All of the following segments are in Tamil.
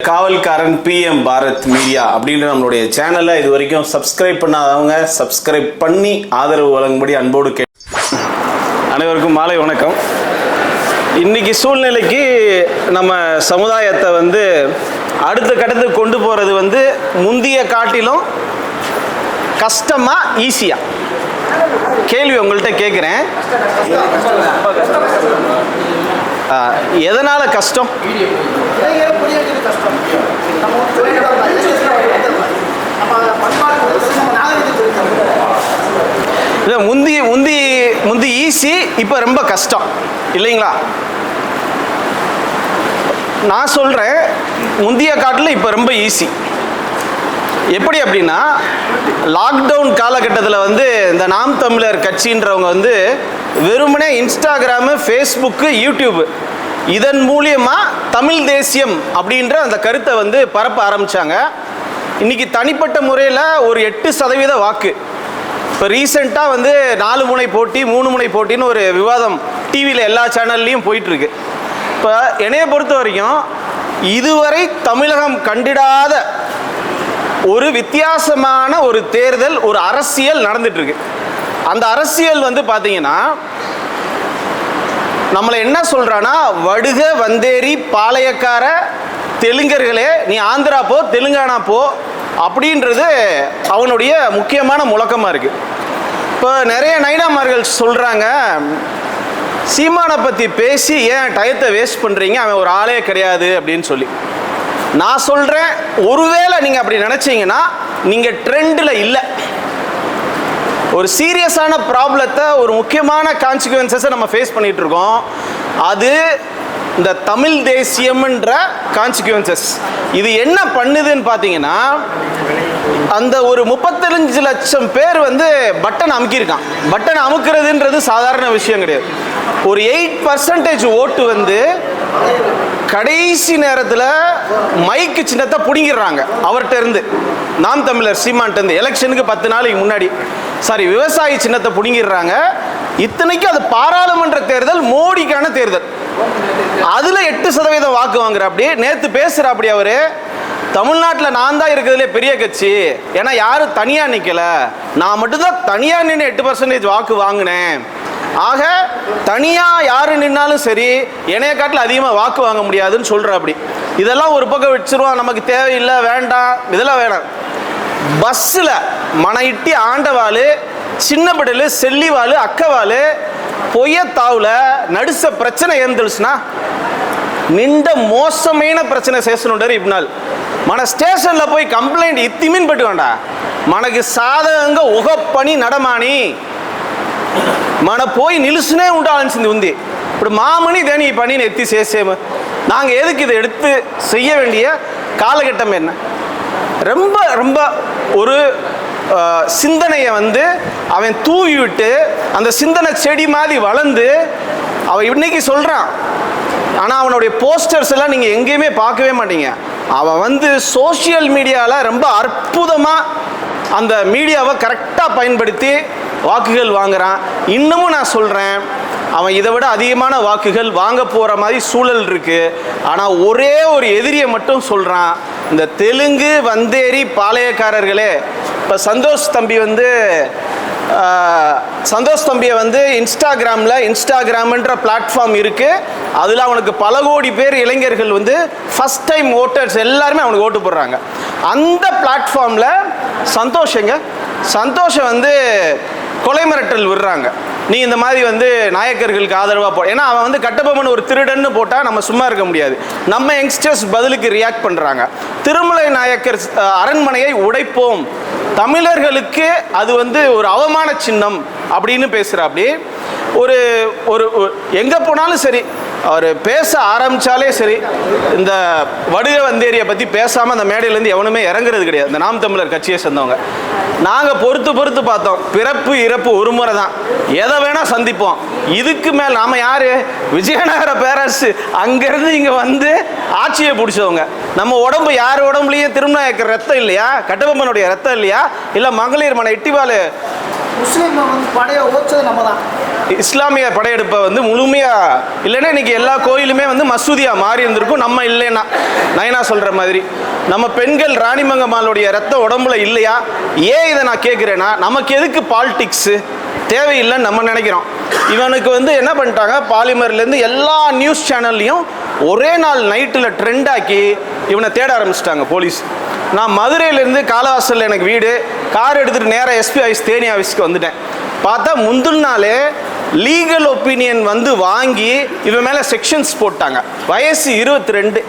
காவல்காரன் பிஎம் பாரத் மீடியா அப்படின்ற நம்மளுடைய சேனலை இது வரைக்கும் சப்ஸ்கிரைப் பண்ணாதவங்க சப்ஸ்கிரைப் பண்ணி ஆதரவு வழங்கும்படி அன்போடு கே அனைவருக்கும் மாலை வணக்கம். இன்னைக்கு சூழ்நிலைக்கு நம்ம சமுதாயத்தை வந்து அடுத்த கட்டத்துக்கு கொண்டு போகிறது வந்து முந்திய காட்டிலும் கஷ்டமா ஈஸியாக கேள்வி உங்கள்கிட்ட கேட்குறேன் எதனால் கஷ்டம்? இல்லை முந்தி முந்தி முந்தி ஈஸி இப்போ ரொம்ப கஷ்டம். இல்லைங்களா? நான் சொல்கிறேன் முந்தைய காட்டில் இப்போ ரொம்ப ஈஸி எப்படி அப்படின்னா லாக்டவுன் காலகட்டத்தில் வந்து இந்த நாம் தமிழர் கட்சின்றவங்க வந்து வெறுமனே இன்ஸ்டாகிராமு ஃபேஸ்புக்கு யூடியூப்பு இதன் மூலியமாக தமிழ் தேசியம் அப்படின்ற அந்த கருத்தை வந்து பரப்ப ஆரம்பித்தாங்க இன்னைக்கு தனிப்பட்ட முறையில் ஒரு எட்டு சதவீத வாக்கு. இப்போ ரீசெண்டாக வந்து நாலு முனை போட்டி மூணு முனை போட்டின்னு ஒரு விவாதம் டிவியில் எல்லா சேனல்லையும் போயிட்டுருக்கு. இப்போ என்னையை பொறுத்த வரைக்கும் இதுவரை தமிழகம் கண்டிடாத ஒரு வித்தியாசமான ஒரு தேர்தல் ஒரு அரசியல் நடந்துட்டுருக்கு. அந்த அரசியல் வந்து பார்த்தீங்கன்னா நம்மளை என்ன சொல்கிறான்னா வடுக வந்தேரி பாளையக்கார தெலுங்கர்களே நீ ஆந்திரா போ தெலுங்கானா போ அப்படின்றது அவனுடைய முக்கியமான முழக்கமாக இருக்குது இப்போ நிறைய நைனாமார்கள் சொல்கிறாங்க சீமானை பற்றி பேசி ஏன் டயத்தை வேஸ்ட் பண்ணுறீங்க அவன் ஒரு ஆளே கிடையாது அப்படின்னு சொல்லி. நான் சொல்கிறேன் ஒருவேளை நீங்கள் அப்படி நினச்சிங்கன்னா நீங்கள் ட்ரெண்டில் இல்லை. ஒரு சீரியஸான ப்ராப்ளத்தை ஒரு முக்கியமான கான்சிக்வன்சஸை நம்ம ஃபேஸ் பண்ணிட்டு இருக்கோம் அது இந்த தமிழ் தேசியம்ன்ற கான்சிக்வன்சஸ் இது என்ன பண்ணுதுன்னு பார்த்தீங்கன்னா அந்த ஒரு முப்பத்தஞ்சு லட்சம் பேர் வந்து பட்டன் அமுக்கியிருக்கான். பட்டன் அமுக்கிறதுன்றது சாதாரண விஷயம் கிடையாது. ஒரு எயிட் பர்சன்டேஜ் ஓட்டு வந்து கடைசி நேரத்தில் மைக்கு சின்னத்தை பிடுங்கிடுறாங்க அவர்கிட்ட இருந்து. நாம் தமிழர் சீமான்ட்ட இருந்து எலெக்ஷனுக்கு பத்து நாளைக்கு முன்னாடி சாரி விவசாயி சின்னத்தை பிடுங்கிடுறாங்க. இத்தனைக்கும் அது பாராளுமன்ற தேர்தல் மோடிக்கான தேர்தல். அதுல எட்டு சதவீதம் வாக்கு வாங்குற அப்படி நேத்து பேசுற அப்படி அவரு தமிழ்நாட்டில் நான் தான் இருக்கிறதுலே பெரிய கட்சி. ஏன்னா யாரும் தனியாக நிற்கலை நான் மட்டும்தான் தனியாக நின்று எட்டு பர்சன்டேஜ் வாக்கு வாங்கினேன். ஆக தனியாக யார் நின்னாலும் சரி என்னைய காட்டில் அதிகமாக வாக்கு வாங்க முடியாதுன்னு சொல்கிற அப்படி இதெல்லாம் ஒரு பக்கம் வச்சுருவான் நமக்கு தேவையில்லை வேண்டாம். இதெல்லாம் வேணாம். பஸ்ஸில் மன இட்டி ஆண்டவாள் சின்னப்படல் செல்லிவாள் அக்கவாள் பொய்யத்தாவில் நடுச பிரச்சனை இருந்துச்சுன்னா நின்ற மோசமான பிரச்சனை சேசனுண்டார் இப்னால் మన స్టేషన్లో పోయి కంప్లైంట్ ఇత్తిమిన్ పెట్టుకోండా మనకి సాధకంగా ఒక పని నడమాని మన పోయి నిలుసునే ఉండాల్సింది ఉంది ఇప్పుడు మామని దేని ఈ పనిని ఎత్తి చేసేము நாங்கள் எதுக்கு இதை எடுத்து செய்ய வேண்டிய காலகட்டம் என்ன ரொம்ப ரொம்ப ஒரு சிந்தனையை வந்து அவன் தூவி விட்டு அந்த சிந்தனை செடி மாதிரி வளர்ந்து அவன் இன்னைக்கு சொல்கிறான் ஆனால் அவனுடைய போஸ்டர்ஸ் எல்லாம் நீங்கள் எங்கேயுமே பார்க்கவே மாட்டீங்க. அவன் வந்து சோஷியல் மீடியாவில் ரொம்ப அற்புதமாக அந்த மீடியாவை கரெக்டாக பயன்படுத்தி வாக்குகள் வாங்குறான். இன்னமும் நான் சொல்கிறேன் அவன் இதை விட அதிகமான வாக்குகள் வாங்க போகிற மாதிரி சூழல் இருக்குது ஆனால் ஒரே ஒரு எதிரியை மட்டும் சொல்கிறான் இந்த தெலுங்கு வந்தேரி பாளையக்காரர்களே இப்போ சந்தோஷ் தம்பி வந்து சந்தோஷ் தம்பியை வந்து இன்ஸ்டாகிராமில் இன்ஸ்டாகிராம்ன்ற பிளாட்ஃபார்ம் இருக்குது அதில் அவனுக்கு பல கோடி பேர் இளைஞர்கள் வந்து ஃபஸ்ட் டைம் ஓட்டர்ஸ் எல்லாருமே அவனுக்கு ஓட்டு போடுறாங்க. அந்த பிளாட்ஃபார்மில் சந்தோஷங்க சந்தோஷம் வந்து கொலை மிரட்டல் விடுறாங்க. நீ இந்த மாதிரி வந்து நாயக்கர்களுக்கு ஆதரவாக போ ஏன்னா அவன் வந்து கட்டபொம்மன் ஒரு திருடன்னு போட்டால் நம்ம சும்மா இருக்க முடியாது. நம்ம யங்ஸ்டர்ஸ் பதிலுக்கு ரியாக்ட் பண்ணுறாங்க திருமலை நாயக்கர் அரண்மனையை உடைப்போம். தமிழர்களுக்கு அது வந்து ஒரு அவமான சின்னம் அப்படின்னு பேசுகிறாப்படி ஒரு ஒரு எங்கே போனாலும் சரி அவர் பேச ஆரம்பித்தாலே சரி இந்த வடுக வந்தேரியை பற்றி பேசாமல் அந்த மேடையிலேருந்து எவனுமே இறங்குறது கிடையாது. இந்த நாம் தமிழர் கட்சியை சேர்ந்தவங்க. நாங்கள் பொறுத்து பொறுத்து பார்த்தோம். பிறப்பு இறப்பு ஒரு முறை தான். எதை வேணால் சந்திப்போம். இதுக்கு மேல் நாம் யார்? விஜயநகர பேரரசு. அங்கேருந்து இங்கே வந்து ஆட்சியை பிடிச்சவங்க. நம்ம உடம்பு யார் உடம்புலையும் திருமணம் ரத்தம் இல்லையா? கட்டபொம்மனுடைய ரத்தம் இல்லையா? இல்லை மகளிர் மன இட்டிவாலு முஸ்லீம் படையை ஓச்சது நம்ம தான். இஸ்லாமிய படையெடுப்பை வந்து முழுமையாக இல்லைன்னா இன்னைக்கு எல்லா கோயிலுமே வந்து மசூதியாக மாறி இருந்திருக்கும். நம்ம இல்லைன்னா. நயனா சொல்கிற மாதிரி. நம்ம பெண்கள் ராணிமங்கம்மாளுடைய ரத்த உடம்புல இல்லையா? ஏன் இதை நான் கேட்குறேன்னா நமக்கு எதுக்கு பாலிடிக்ஸு தேவையில்லைன்னு நம்ம நினைக்கிறோம். இவனுக்கு வந்து என்ன பண்ணிட்டாங்க? பாலிமர்லேருந்து எல்லா நியூஸ் சேனல்லையும் ஒரே நாள் நைட்டில் ட்ரெண்டாக்கி இவனை தேட ஆரம்பிச்சிட்டாங்க போலீஸ் நான் மதுரையிலேருந்து காலவாசலில் எனக்கு வீடு. கார் எடுத்துகிட்டு நேராக எஸ்பி ஆஃபீஸ் தேனி ஆஃபீஸ்க்கு வந்துட்டேன். பார்த்தா முந்தின நாளே லீகல் ஒப்பீனியன் வந்து வாங்கி இவன் மேலே செக்ஷன்ஸ் போட்டாங்க. வயசு இருபத்தி ரெண்டு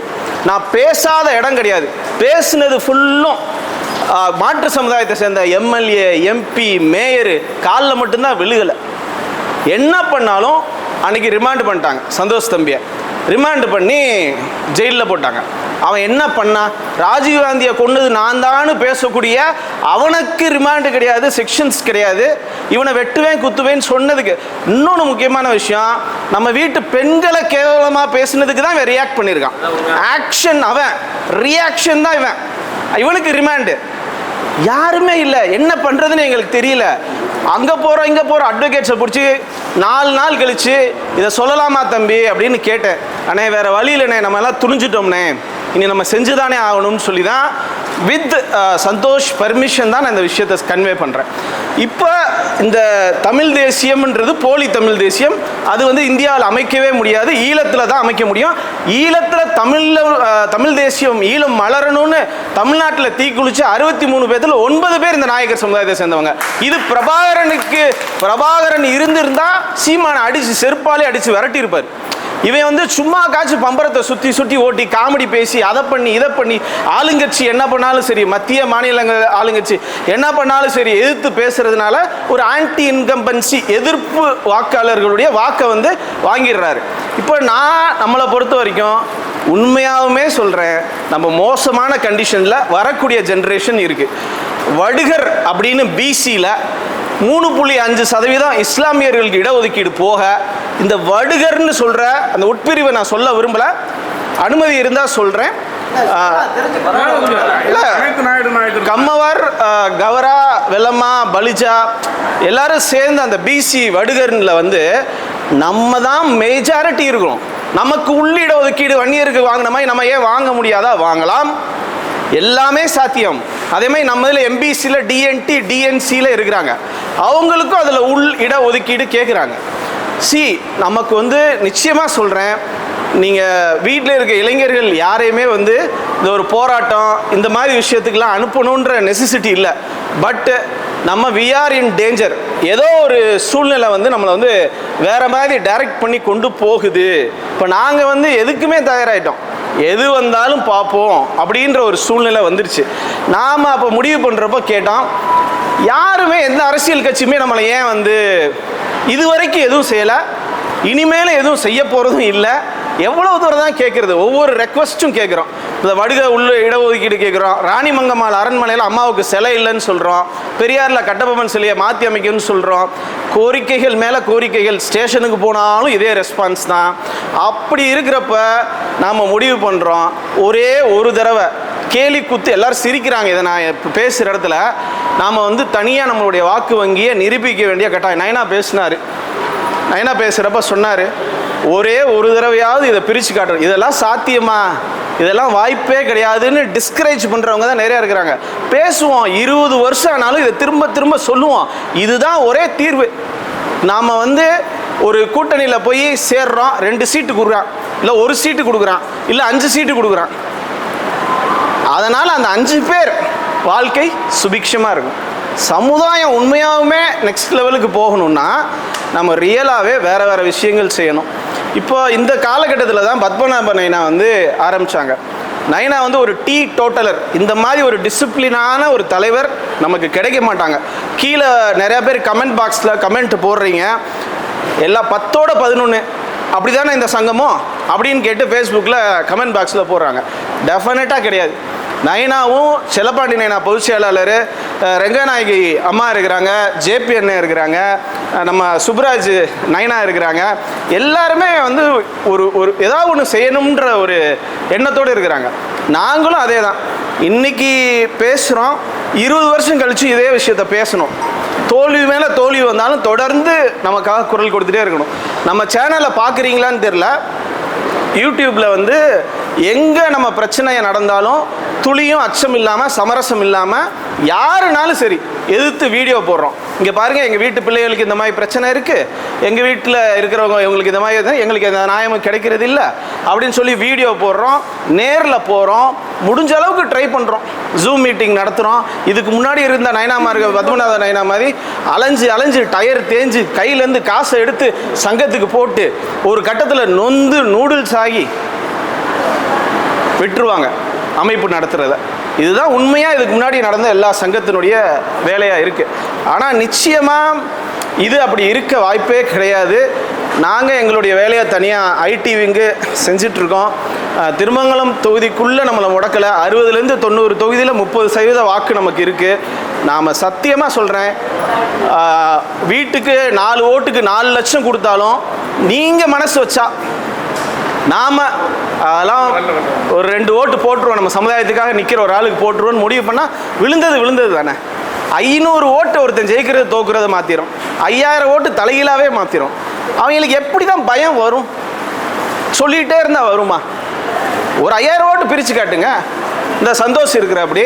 நான் பேசாத இடம் கிடையாது. பேசுனது ஃபுல்லும் மாற்று சமுதாயத்தை சேர்ந்த எம்எல்ஏ எம்பி மேயரு காலில் மட்டும்தான் விழுகலை. என்ன பண்ணாலும் அன்னைக்கு ரிமாண்ட் பண்ணிட்டாங்க. சந்தோஷ் தம்பியை. ரிமாண்ட் பண்ணி ஜெயிலில் போட்டாங்க. அவன் என்ன பண்ணான் ராஜீவ்காந்தியை கொண்டது நான் தான்னு பேசக்கூடிய அவனுக்கு ரிமாண்டு கிடையாது செக்ஷன்ஸ் கிடையாது. இவனை வெட்டுவேன் குத்துவேன்னு சொன்னதுக்கு இன்னொன்று முக்கியமான விஷயம் நம்ம வீட்டு பெண்களை கேவலமாக பேசினதுக்கு தான் இவன் ரியாக்ட் பண்ணியிருக்கான். ஆக்ஷன் அவன். ரியாக்ஷன் தான் இவன். இவனுக்கு ரிமாண்டு யாருமே இல்லை. என்ன பண்ணுறதுன்னு எங்களுக்கு தெரியல. அங்கே போகிறோம் இங்கே போகிறோம் அட்வொகேட்ஸை பிடிச்சி நாலு நாள் கழித்து இதை சொல்லலாமா தம்பி அப்படின்னு கேட்டேன். அண்ணே வேறு வழி இல்லைண்ணே நம்ம எல்லாம் துணிஞ்சிட்டோம்ண்ணே. இனி நம்ம செஞ்சுதானே ஆகணும்னு சொல்லி தான் வித் சந்தோஷ் பர்மிஷன் தான் நான் இந்த விஷயத்தை கன்வே பண்ணுறேன் இப்போ இந்த தமிழ் தேசியம்ன்றது போலி தமிழ் தேசியம் அது வந்து இந்தியாவில் அமைக்கவே முடியாது ஈழத்தில் தான் அமைக்க முடியும். ஈழத்தில் தமிழில் தமிழ் தேசியம் ஈழம் மலரணும்னு தமிழ்நாட்டில் தீக்குளிச்சு அறுபத்தி மூணு பேர்த்தில் ஒன்பது பேர் இந்த நாயக்கர் சமுதாயத்தை சேர்ந்தவங்க. இது பிரபாகரனுக்கு பிரபாகரன் இருந்திருந்தால் சீமானை அடித்து செருப்பாலே அடித்து விரட்டியிருப்பார். இவன் வந்து சும்மா காய்ச்சி பம்பரத்தை சுற்றி சுற்றி ஓட்டி காமெடி பேசி அதை பண்ணி இதை பண்ணி ஆளுங்கட்சி என்ன பண்ணாலும் சரி மத்திய மாநிலங்கள் ஆளுங்கட்சி என்ன பண்ணாலும் சரி எதிர்த்து பேசுறதுனால ஒரு ஆன்டி இன்கம்பன்சி எதிர்ப்பு வாக்காளர்களுடைய வாக்கை வந்து வாங்கிடுறாரு. இப்போ நான் நம்மளை பொறுத்த வரைக்கும் உண்மையாகவுமே சொல்கிறேன் நம்ம மோசமான கண்டிஷனில் வரக்கூடிய ஜென்ரேஷன் இருக்குது வடுகர் அப்படின்னு பிசியில் மூணு புள்ளி அஞ்சு சதவீதம் இஸ்லாமியர்களுக்கு இடஒதுக்கீடு போக இந்த வடுகர்னு சொல்கிற அந்த உட்பிரிவை நான் சொல்ல விரும்பலை. அனுமதி இருந்தால் சொல்கிறேன் கம்மவர் கவரா வெள்ளம்மா பலிஜா எல்லாரும் சேர்ந்து அந்த பிசி வடுகர்ல வந்து நம்ம தான் மெஜாரிட்டி இருக்கிறோம் நமக்கு உள்ளிட ஒதுக்கீடு வன்னியருக்கு வாங்கின மாதிரி நம்ம ஏன் வாங்க முடியாதா? வாங்கலாம். எல்லாமே சாத்தியம். அதே மாதிரி நம்ம இதில் எம்பிசியில் டிஎன்டி டிஎன்சியில் இருக்கிறாங்க. அவங்களுக்கும் அதில் உள் இட ஒதுக்கீடு கேட்குறாங்க சி நமக்கு வந்து நிச்சயமாக சொல்கிறேன் நீங்கள் வீட்டில் இருக்க இளைஞர்கள் யாரையுமே வந்து இந்த ஒரு போராட்டம் இந்த மாதிரி விஷயத்துக்கெல்லாம் அனுப்பணுன்ற நெசசிட்டி இல்லை. பட்டு நம்ம விஆர் இன் டேஞ்சர் ஏதோ ஒரு சூழ்நிலை வந்து நம்மளை வந்து வேறு மாதிரி டைரக்ட் பண்ணி கொண்டு போகுது. இப்போ நாங்கள் வந்து எதுக்குமே தயாராகிட்டோம் எது வந்தாலும் பார்ப்போம் அப்படின்ற ஒரு சூழ்நிலை வந்துருச்சு. நாம் அப்போ முடிவு பண்ணுறப்போ கேட்டோம் யாருமே எந்த அரசியல் கட்சியுமே நம்மளை ஏன் வந்து இதுவரைக்கும் எதுவும் செய்யலை இனிமேலும் எதுவும் செய்ய போகிறதும் இல்லை. எவ்வளோ தூரம் தான் கேட்குறது ஒவ்வொரு ரெக்வஸ்ட்டும் கேட்குறோம் இந்த வடுக உள்ள இடஒதுக்கீடு கேட்குறோம் ராணிமங்கம்மாள் அரண்மனையில் அம்மாவுக்கு சிலை இல்லைன்னு சொல்கிறோம் பெரியாரில் கட்டபொம்மன் சிலையை மாற்றி அமைக்கணும்னு சொல்கிறோம் கோரிக்கைகள் மேலே கோரிக்கைகள். ஸ்டேஷனுக்கு போனாலும் இதே ரெஸ்பான்ஸ் தான். அப்படி இருக்கிறப்ப நாம் முடிவு பண்ணுறோம் ஒரே ஒரு தடவை. கேலி குத்து எல்லாரும் சிரிக்கிறாங்க இதை நான் இப்போ பேசுகிற இடத்துல. நாம் வந்து தனியாக நம்மளுடைய வாக்கு வங்கியை நிரூபிக்க வேண்டிய கட்டாயம். நயனா பேசினார். நயனா பேசுகிறப்ப சொன்னார் ஒரே ஒரு தடவையாவது இதை பிரித்து காட்டணும். இதெல்லாம் சாத்தியமா? இதெல்லாம் வாய்ப்பே கிடையாதுன்னு டிஸ்கரேஜ் பண்ணுறவங்க தான் நிறையா இருக்கிறாங்க. பேசுவோம் இருபது வருஷம் ஆனாலும் இதை திரும்ப திரும்ப சொல்லுவோம். இதுதான் ஒரே தீர்வு. நாம் வந்து ஒரு கூட்டணியில் போய் சேர்றோம் ரெண்டு சீட்டு கொடுக்குறான். இல்லை ஒரு சீட்டு கொடுக்குறான். இல்லை அஞ்சு சீட்டு கொடுக்குறான். அதனால் அந்த அஞ்சு பேர் வாழ்க்கை சுபிக்ஷமாக இருக்கும். சமுதாயம் உண்மையாகவுமே நெக்ஸ்ட் லெவலுக்கு போகணும்னா நம்ம ரியலாகவே வேறு வேறு விஷயங்கள் செய்யணும். இப்போ இந்த காலகட்டத்தில் தான் பத்மநாப நைனா வந்து ஆரம்பித்தாங்க நைனா வந்து ஒரு டீ டோட்டலர். இந்த மாதிரி ஒரு டிசிப்ளினான ஒரு தலைவர் நமக்கு கிடைக்க மாட்டாங்க. கீழே நிறையா பேர் கமெண்ட் பாக்ஸில் கமெண்ட் போடுறீங்க. எல்லாம் பத்தோட பதினொன்று அப்படி தானே இந்த சங்கமும்? அப்படின்னு கேட்டு ஃபேஸ்புக்கில் கமெண்ட் பாக்ஸில் போடுறாங்க. டெஃபினட்டாக கிடையாது. நயனாவும் செல்லப்பாண்டி நயனா பொதுச் செயலாளர் ரெங்கநாயகி அம்மா இருக்கிறாங்க ஜேபி அண்ணன் இருக்கிறாங்க நம்ம சுப்ராஜ் நயனா இருக்கிறாங்க. எல்லாருமே வந்து ஒரு ஒரு ஏதாவது ஒன்று செய்யணுன்ற ஒரு எண்ணத்தோடு இருக்கிறாங்க. நாங்களும் அதே தான் இன்றைக்கி பேசுகிறோம் இருபது வருஷம் கழித்து இதே விஷயத்த பேசணும். தோல்வி மேலே தோல்வி வந்தாலும் தொடர்ந்து நமக்காக குரல் கொடுத்துட்டே இருக்கணும். நம்ம சேனலை பார்க்குறீங்களான்னு தெரில யூடியூப்பில் வந்து எங்கே நம்ம பிரச்சனையை நடந்தாலும் துளியும் அச்சம் இல்லாமல் சமரசம் இல்லாமல் யாருனாலும் சரி எதிர்த்து வீடியோ போடுறோம். இங்கே பாருங்கள் எங்கள் வீட்டு பிள்ளைகளுக்கு இந்த மாதிரி பிரச்சனை இருக்குது எங்கள் வீட்டில் இருக்கிறவங்க இவங்களுக்கு இந்த மாதிரி எங்களுக்கு இந்த நியாயமும் கிடைக்கிறது இல்லை. அப்படின்னு சொல்லி வீடியோ போடுறோம் நேரில் போகிறோம் முடிஞ்ச அளவுக்கு ட்ரை பண்ணுறோம் ஜூம் மீட்டிங் நடத்துகிறோம் இதுக்கு முன்னாடி இருந்த நயனாமார்க பத்மநாத நயனா மாதிரி அலைஞ்சு அலைஞ்சு டயர் தேஞ்சு கையிலேருந்து காசை எடுத்து சங்கத்துக்கு போட்டு ஒரு கட்டத்தில் நொந்து நூடுல்ஸ் ஆகி விட்டுருவாங்க அமைப்பு நடத்துகிறத இதுதான் உண்மையாக இதுக்கு முன்னாடி நடந்த எல்லா சங்கத்தினுடைய வேலையாக இருக்குது ஆனால் நிச்சயமாக இது அப்படி இருக்க வாய்ப்பே கிடையாது. நாங்கள் எங்களுடைய வேலையை தனியாக ஐடி விங்கு செஞ்சிட்ருக்கோம். திருமங்கலம் தொகுதிக்குள்ளே நம்மளை முடக்கலை. அறுபதுலேருந்து தொண்ணூறு தொகுதியில் முப்பது சதவீத வாக்கு நமக்கு இருக்குது நாம் சத்தியமாக சொல்கிறேன் வீட்டுக்கு நாலு ஓட்டுக்கு நாலு லட்சம் கொடுத்தாலும் நீங்கள் மனசு வச்சா நாம் அதெல்லாம் ஒரு ரெண்டு ஓட்டு போட்டுருவோம். நம்ம சமுதாயத்துக்காக நிற்கிற ஒரு ஆளுக்கு போட்டுருவோம்னு முடிவு பண்ணால் விழுந்தது விழுந்தது தானே. ஐநூறு ஓட்டு ஒருத்தன் ஜெயிக்கிறது தோக்குறத மாற்றிடும் ஐயாயிரம் ஓட்டு தலைகீழாவே மாற்றிடும் அவங்களுக்கு எப்படி தான் பயம் வரும்? சொல்லிகிட்டே இருந்தால் வருமா? ஒரு ஐயாயிரம் ஓட்டு பிரித்து காட்டுங்க. இந்த சந்தோஷம் இருக்கிற அப்படி.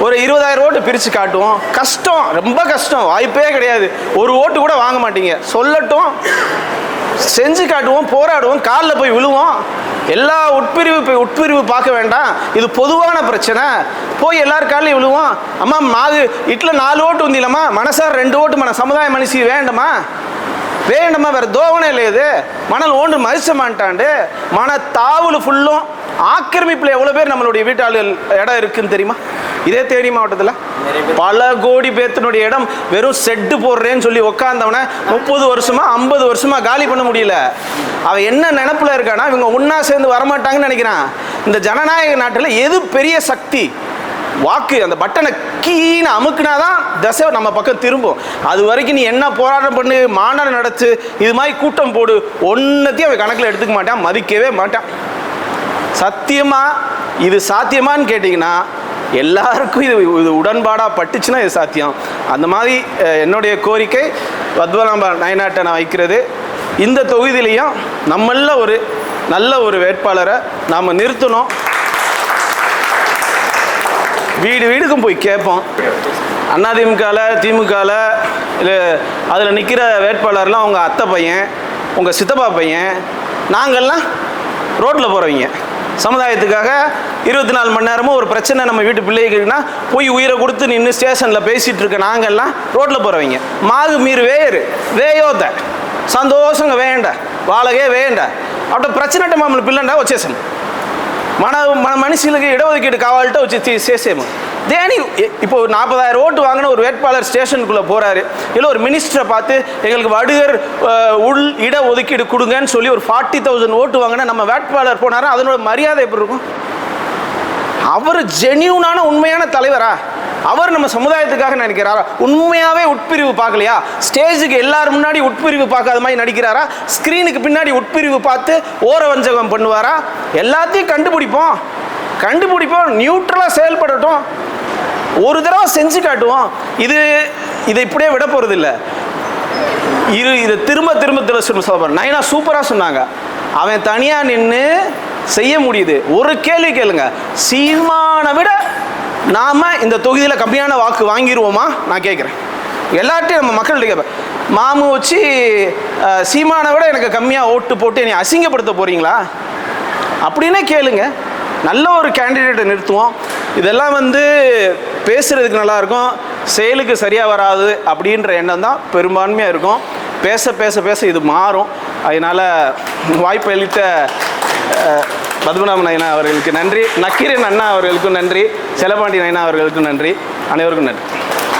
ஒரு இருபதாயிரம் ஓட்டு பிரித்து காட்டுவோம். கஷ்டம் ரொம்ப கஷ்டம். வாய்ப்பே கிடையாது. ஒரு ஓட்டு கூட வாங்க மாட்டீங்க. சொல்லட்டும். செஞ்சு காட்டுவோம் போராடுவோம் காலில் போய் விழுவோம். எல்லா உட்பிரிவு போய் உட்பிரிவு பார்க்க வேண்டாம். இது பொதுவான பிரச்சனை. போய் எல்லார் காலையும் விழுவோம். அம்மா மாகு இட்டில் நாலு ஓட்டு வந்தில்லம்மா மனசார் ரெண்டு ஓட்டு மன சமுதாய மனுஷி வேண்டுமா? வேண்டுமா வேற தோவனே இல்லை இது. மணல் ஓண்டு மதிச்ச மாட்டாண்டு. மன தாவுல ஃபுல்லும் ஆக்கிரமிப்பில் எவ்வளோ பேர் நம்மளுடைய வீட்டாளர்கள் இடம் இருக்குன்னு தெரியுமா? இதே தேனி மாவட்டத்தில் பல கோடி பேர்த்தினுடைய இடம் வெறும் செட்டு போடுறேன்னு சொல்லி உக்காந்தவனை முப்பது வருஷமா ஐம்பது வருஷமா காலி பண்ண முடியல. அவன் என்ன நினப்பில் இருக்கானா இவங்க ஒன்றா சேர்ந்து வரமாட்டாங்கன்னு நினைக்கிறான். இந்த ஜனநாயக நாட்டில் எது பெரிய சக்தி? வாக்கு அந்த பட்டனை கீன்னு அமுக்குனாதான் தசை நம்ம பக்கம் திரும்பும். அது வரைக்கும் நீ என்ன போராட்டம் பண்ணு மாநாடு நடத்து இது மாதிரி கூட்டம் போடு ஒன்றத்தையும் அவன் கணக்கில் எடுத்துக்க மாட்டான் மதிக்கவே மாட்டான். சத்தியமா இது சாத்தியமான்னு கேட்டிங்கன்னா எல்லாருக்கும் இது இது உடன்பாடாக பட்டுச்சுன்னா இது சாத்தியம். அந்த மாதிரி என்னுடைய கோரிக்கை பத்மநாப நயனாட்டை நான் வைக்கிறது. இந்த தொகுதியிலையும் நம்மள ஒரு நல்ல ஒரு வேட்பாளரை நாம் நிறுத்தணும். வீடு வீடுக்கும் போய் கேட்போம். அதிமுகவில் திமுகவில் இல்லை அதில் நிற்கிற வேட்பாளர்லாம் உங்கள் அத்தை பையன் உங்கள் சித்தப்பா பையன் நாங்கள்லாம் ரோட்டில் போகிறவங்க சமுதாயத்துக்காக இருபத்தி நாலு மணி நேரமும் ஒரு பிரச்சனை நம்ம வீட்டு பிள்ளைகளுக்குன்னா போய் உயிரை கொடுத்து நின்று ஸ்டேஷனில் பேசிகிட்டு இருக்க நாங்கள்லாம் ரோட்டில் போகிறவங்க மாகு மீறு வேறு வேயோத்த సంతోషంగా వేయండి వాళ్ళకే వేయండి అప్పుడు ప్రశ్న అంటే మమ్మల్ని పిల్లండా వచ్చేసాము మన మన మనుషులకి இடஒதுக்கீடு காவால்கிட்ட வச்சு தீ- சேசேமு தேனி இ- இப்போ ஒரு நாற்பதாயிரம் ஓட்டு வாங்கின ஒரு வேட்பாளர் ஸ்டேஷனுக்குள்ளே போகிறாரு இல்லை ஒரு மினிஸ்டரை பார்த்து எங்களுக்கு வடுகர் அஹ், உள் இட ஒதுக்கீடு கொடுங்கன்னு சொல்லி ஒரு ஃபார்ட்டி தௌசண்ட் ஓட்டு வாங்கின நம்ம வேட்பாளர் போனாரா அதனோட மரியாதை எப்படி இருக்கும் அவர் ஜெனியூனான உண்மையான தலைவரா? அவர் நம்ம சமுதாயத்துக்காக நினைக்கிறாரா உண்மையாகவே உட்பிரிவு பார்க்கலையா? ஸ்டேஜுக்கு எல்லாரும் முன்னாடி உட்பிரிவு பார்க்காத மாதிரி நடிக்கிறாரா? ஸ்க்ரீனுக்கு பின்னாடி உட்பிரிவு பார்த்து ஓர வஞ்சகம் பண்ணுவாரா? எல்லாத்தையும் கண்டுபிடிப்போம். கண்டுபிடிப்போம் நியூட்ரலாக செயல்படட்டும். ஒரு தடவை செஞ்சு காட்டுவோம். இது இதை இப்படியே விட போகிறது இல்லை இரு இதை திரும்ப திரும்ப திரும்ப சொல்ல சொல்ல நைனா சூப்பராக சொன்னாங்க. அவன் தனியாக நின்று செய்ய முடியுது. ஒரு கேள்வி கேளுங்க. சீமானை விட நாம இந்த தொகுதியில் கம்மியான வாக்கு வாங்கிடுவோமா நான் கேட்குறேன். எல்லார்ட்டையும் நம்ம மக்கள்கிட்ட கேட்பேன். மாமு வச்சு சீமானை விட எனக்கு கம்மியாக ஓட்டு போட்டு என்னை அசிங்கப்படுத்த போறீங்களா? அப்படின்னே கேளுங்க. நல்ல ஒரு கேண்டிடேட்டை நிறுத்துவோம். இதெல்லாம் வந்து பேசுறதுக்கு நல்லா இருக்கும் செயலுக்கு சரியாக வராது அப்படின்ற எண்ணம் தான் பெரும்பான்மையாக இருக்கும். பேச பேச பேச இது மாறும். அதனால் வாய்ப்பு அளித்த பத்மநாப நயனா அவர்களுக்கு நன்றி. நக்கீரன் அண்ணா அவர்களுக்கும் நன்றி. செலபாண்டி நயனா அவர்களுக்கும் நன்றி. அனைவருக்கும் நன்றி.